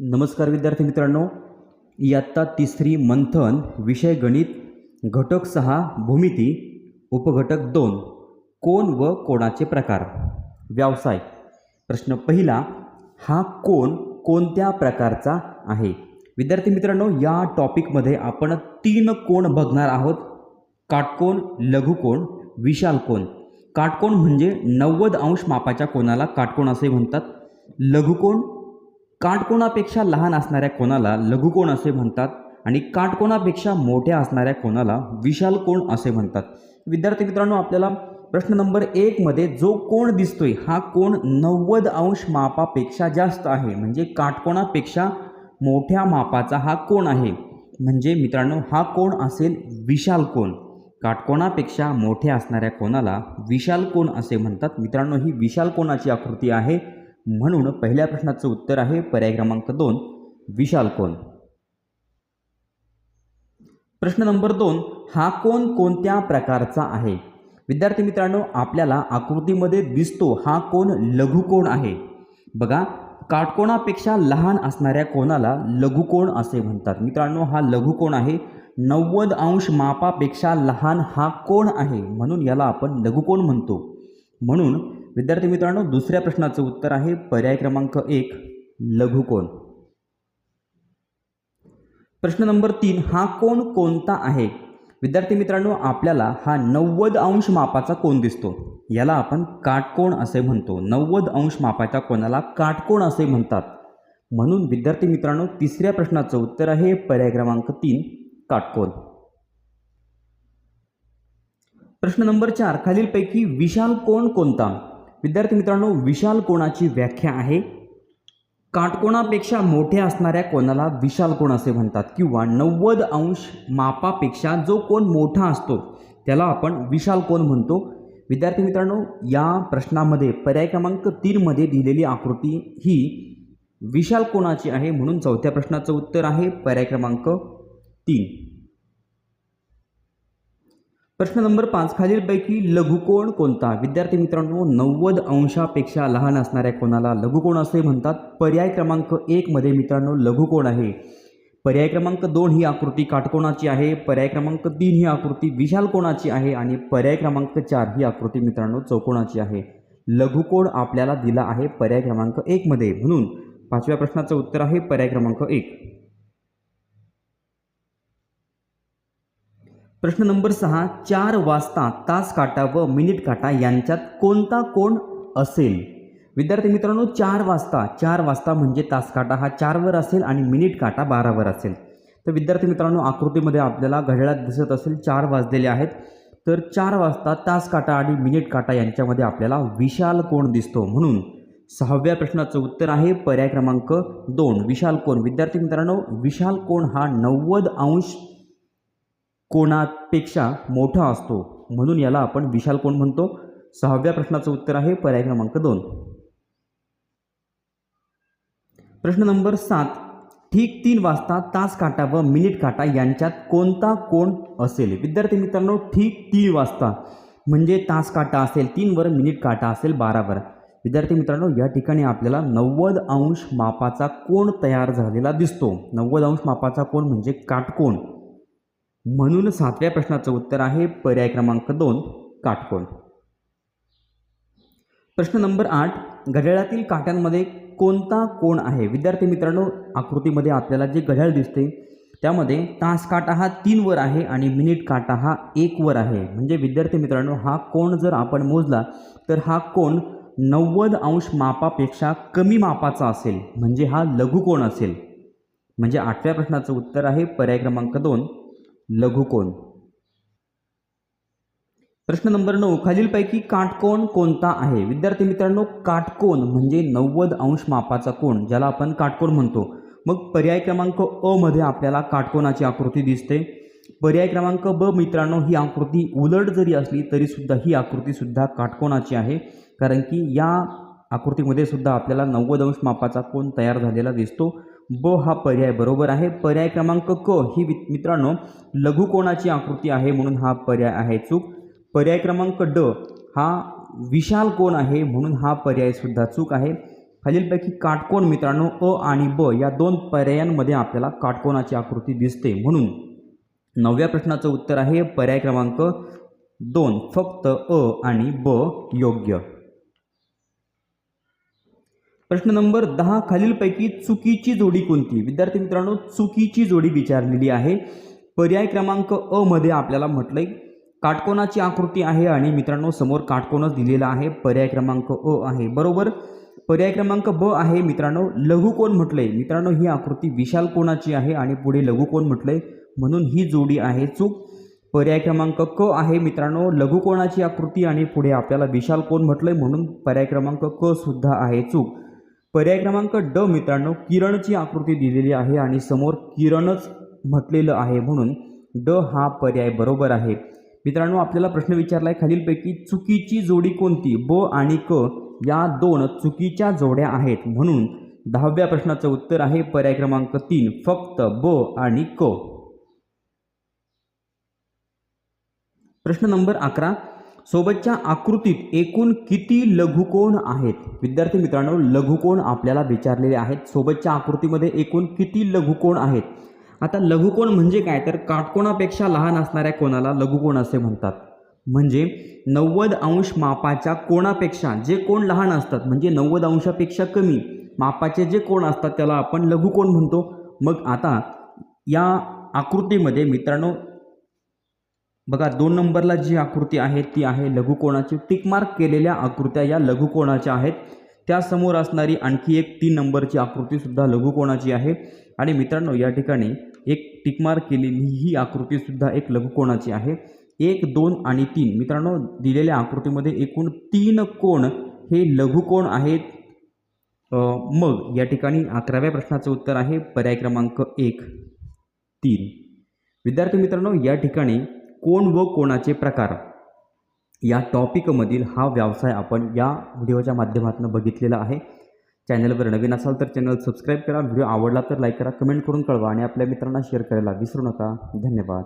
नमस्कार विद्यार्थी मित्रांनो. इयत्ता तिसरी मंथन विषय गणित घटक सहा भूमिती उपघटक दोन. कोण व कोणाचे प्रकार? व्यवसाय. प्रश्न पहिला हा कोण कोणत्या प्रकारचा आहे? विद्यार्थी मित्रांनो या टॉपिकमध्ये आपण तीन कोण बघणार आहोत. काटकोन लघुकोण विशाल कोण काटकोन म्हणजे नव्वद अंश मापाच्या कोणाला काटकोण असे म्हणतात? लघुकोण काटकोणापेक्षा लहान असणाऱ्या कोणाला लघुकोण असे म्हणतात आणि काटकोणापेक्षा मोठ्या असणाऱ्या कोणाला विशाल कोण असे म्हणतात? विद्यार्थी मित्रांनो आपल्याला प्रश्न नंबर एकमध्ये जो कोण दिसतोय हा कोण नव्वद अंश मापापेक्षा जास्त आहे. म्हणजे काटकोणापेक्षा मोठ्या मापाचा हा कोण आहे? म्हणजे मित्रांनो हा कोण असेल विशाल कोण. काटकोणापेक्षा मोठ्या असणाऱ्या कोणाला विशाल कोण असे म्हणतात? मित्रांनो ही विशाल कोणाची आकृती आहे? म्हणून पहिल्या प्रश्नाचं उत्तर आहे पर्याय क्रमांक दोन विशाल कोण? प्रश्न नंबर दोन हा कोण कोणत्या प्रकारचा आहे? विद्यार्थी मित्रांनो आपल्याला आकृतीमध्ये दिसतो हा कोण लघुकोण आहे. बघा काटकोणापेक्षा लहान असणाऱ्या कोणाला लघुकोण असे म्हणतात? मित्रांनो हा लघुकोण आहे? नव्वद अंश मापापेक्षा लहान हा कोण आहे? म्हणून याला आपण लघुकोण म्हणतो. म्हणून विद्यार्थी मित्रांनो दुसऱ्या प्रश्नाचं उत्तर आहे पर्याय क्रमांक एक लघुकोन प्रश्न नंबर तीन हा कोण कोणता आहे? विद्यार्थी मित्रांनो आपल्याला हा नव्वद अंश मापाचा कोण दिसतो? याला आपण काटकोण असे म्हणतो. नव्वद अंश मापाच्या कोणाला काटकोण असे म्हणतात? म्हणून विद्यार्थी मित्रांनो तिसऱ्या प्रश्नाचं उत्तर आहे पर्याय क्रमांक तीन काटकोण. प्रश्न नंबर चार खालीलपैकी विशाल कोण कोणता? विद्यार्थी मित्रांनो विशाल कोणाची व्याख्या आहे? काटकोणापेक्षा मोठ्या असणाऱ्या कोणाला विशाल कोण असे म्हणतात? किंवा नव्वद अंश मापापेक्षा जो कोण मोठा असतो त्याला आपण विशाल कोण म्हणतो? विद्यार्थी मित्रांनो या प्रश्नामध्ये पर्याय क्रमांक तीनमध्ये दिलेली आकृती ही विशाल कोणाची आहे? म्हणून चौथ्या प्रश्नाचं उत्तर आहे पर्याय क्रमांक तीन. प्रश्न नंबर पाच. खालीलपैकी लघुकोण कोणता? विद्यार्थी मित्रांनो नव्वद अंशापेक्षा लहान असणाऱ्या कोणाला लघुकोण असे म्हणतात? पर्याय क्रमांक एकमध्ये मित्रांनो लघुकोण आहे? पर्याय क्रमांक दोन ही आकृती काटकोणाची आहे पर्याय क्रमांक तीन ही आकृती विशाल कोणाची आहे आणि पर्याय क्रमांक चार ही आकृती मित्रांनो चौकोणाची आहे. लघुकोण आपल्याला दिला आहे पर्याय क्रमांक एकमध्ये म्हणून पाचव्या प्रश्नाचं उत्तर आहे पर्याय क्रमांक एक. प्रश्न नंबर सहा चार वाजता तास काटा व मिनिट काटा यांच्यात कोणता कोण असेल? विद्यार्थी मित्रांनो चार वाजता चार वाजता म्हणजे तास काटा हा चारवर असेल आणि मिनिट काटा बारावर असेल. तर विद्यार्थी मित्रांनो आकृतीमध्ये आपल्याला घड्याळात दिसत असेल चार वाजलेले आहेत. तर चार वाजता तास काटा आणि मिनिट काटा यांच्यामध्ये आपल्याला विशाल कोण दिसतो? म्हणून सहाव्या प्रश्नाचं उत्तर आहे पर्याय क्रमांक दोन. विशाल कोण? विद्यार्थी मित्रांनो विशाल कोण हा नव्वद अंश कोणापेक्षा मोठा असतो? म्हणून याला आपण विशाल कोण म्हणतो? सहाव्या प्रश्नाचं उत्तर आहे पर्याय क्रमांक दोन. प्रश्न नंबर सात. ठीक तीन वाजता तास काटा व मिनिट काटा यांच्यात कोणता कोण असेल? विद्यार्थी मित्रांनो ठीक तीन वाजता. म्हणजे तास काटा असेल तीनवर मिनिट काटा असेल बारावर विद्यार्थी मित्रांनो या ठिकाणी आपल्याला नव्वद अंश मापाचा कोण तयार झालेला दिसतो. नव्वद अंश मापाचा कोण म्हणजे काटकोण म्हणून सातव्या प्रश्नाचं उत्तर आहे पर्याय क्रमांक दोन काटकोण प्रश्न नंबर आठ घड्याळातील काट्यांमध्ये कोणता कोण आहे? विद्यार्थी मित्रांनो आकृतीमध्ये आपल्याला जे घड्याळ दिसते त्यामध्ये तास काटा हा तीनवर आहे आणि मिनिट काटा हा एकवर आहे. म्हणजे विद्यार्थी मित्रांनो हा कोण जर आपण मोजला तर हा कोण नव्वद अंश मापापेक्षा कमी मापाचा असेल. म्हणजे हा लघुकोण असेल. म्हणजे आठव्या प्रश्नाचं उत्तर आहे पर्याय क्रमांक दोन लघुकोन प्रश्न नंबर नऊ खालीलपैकी काटकोण कोणता आहे? विद्यार्थी मित्रांनो काटकोण म्हणजे नव्वद अंश मापाचा कोण ज्याला आपण काटकोण म्हणतो. मग पर्याय क्रमांक अ मध्ये आपल्याला काटकोणाची आकृती दिसते. पर्याय क्रमांक ब मित्रांनो ही आकृती उलट जरी असली तरीसुद्धा ही आकृतीसुद्धा काटकोणाची आहे. कारण की या आकृतीमध्ये सुद्धा आपल्याला नव्वद अंश मापाचा कोण तयार झालेला दिसतो. ब हा पर्याय बरोबर आहे. पर्याय क्रमांक क ही मित्रांनो लघुकोणाची आकृती आहे म्हणून हा पर्याय आहे चूक. पर्याय क्रमांक ड हा विशाल कोण आहे म्हणून हा पर्यायसुद्धा चूक आहे. खालीलपैकी काटकोण मित्रांनो अ आणि ब या दोन पर्यायांमध्ये आपल्याला काटकोणाची आकृती दिसते. म्हणून नवव्या प्रश्नाचं उत्तर आहे. पर्याय क्रमांक दोन फक्त अ आणि ब योग्य. प्रश्न नंबर दहा खालीलपैकी चुकीची जोडी कोणती? विद्यार्थी मित्रांनो चुकीची जोडी विचारलेली आहे. पर्याय क्रमांक अ मध्ये आपल्याला म्हटलंय काटकोनाची आकृती आहे आणि मित्रांनो समोर काटकोनच दिलेला आहे. पर्याय क्रमांक अ आहे. बरोबर? पर्याय क्रमांक ब आहे मित्रांनो लघुकोन म्हटलंय? मित्रांनो ही आकृती विशाल कोणाची आहे आणि पुढे लघुकोन म्हटलंय? म्हणून ही जोडी आहे चूक. पर्याय क्रमांक क आहे मित्रांनो लघुकोणाची आकृती आणि पुढे आपल्याला विशाल कोण म्हटलंय? म्हणून पर्याय क्रमांक क सुद्धा आहे चूक. पर्याय क्रमांक ड मित्रांनो किरणची आकृती दिलेली आहे आणि समोर किरणच म्हटलेलं आहे म्हणून ड हा पर्याय बरोबर आहे. मित्रांनो आपल्याला प्रश्न विचारला आहे खालीलपैकी चुकीची जोडी कोणती? ब आणि क या दोन चुकीच्या जोड्या आहेत म्हणून दहाव्या प्रश्नाचं उत्तर आहे पर्याय क्रमांक तीन फक्त ब आणि क. प्रश्न नंबर अकरा सोबतच्या आकृतीत एकूण किती लघुकोण आहेत? विद्यार्थी मित्रांनो लघुकोण आपल्याला विचारलेले आहेत. सोबतच्या आकृतीमध्ये एकूण किती लघुकोण आहेत? आता लघुकोण म्हणजे काय? तर काटकोणापेक्षा लहान असणाऱ्या कोणाला लघुकोण असे म्हणतात? म्हणजे नव्वद अंश मापाच्या कोणापेक्षा जे कोण लहान असतात म्हणजे नव्वद अंशापेक्षा कमी मापाचे जे कोण असतात त्याला आपण लघुकोण म्हणतो. मग आता या आकृतीमध्ये मित्रांनो बघा दोन नंबरला जी आकृती आहे ती आहे लघुकोणाची. टिकमार्क केलेल्या आकृत्या या लघुकोणाच्या आहेत. त्यासमोर असणारी आणखी एक तीन नंबरची आकृतीसुद्धा लघुकोणाची आहे. आणि मित्रांनो या ठिकाणी एक टिकमार्क केलेली ही आकृतीसुद्धा एक लघुकोणाची आहे. एक दोन आणि तीन. मित्रांनो दिलेल्या आकृतीमध्ये एकूण तीन कोण हे लघुकोण आहेत? मग या ठिकाणी अकराव्या प्रश्नाचं उत्तर आहे. पर्याय क्रमांक एक तीन. विद्यार्थी मित्रांनो या ठिकाणी कोण व कोणाचे प्रकार? या टॉपिकमधील हा व्यवसाय आपण या व्हिडिओच्या माध्यमातून बघितलेला आहे. चॅनलवर नवीन असाल तर चॅनल सबस्क्राईब करा. व्हिडिओ आवडला तर लाईक करा कमेंट करून कळवा आणि आपल्या मित्रांना शेअर करायला विसरू नका. धन्यवाद.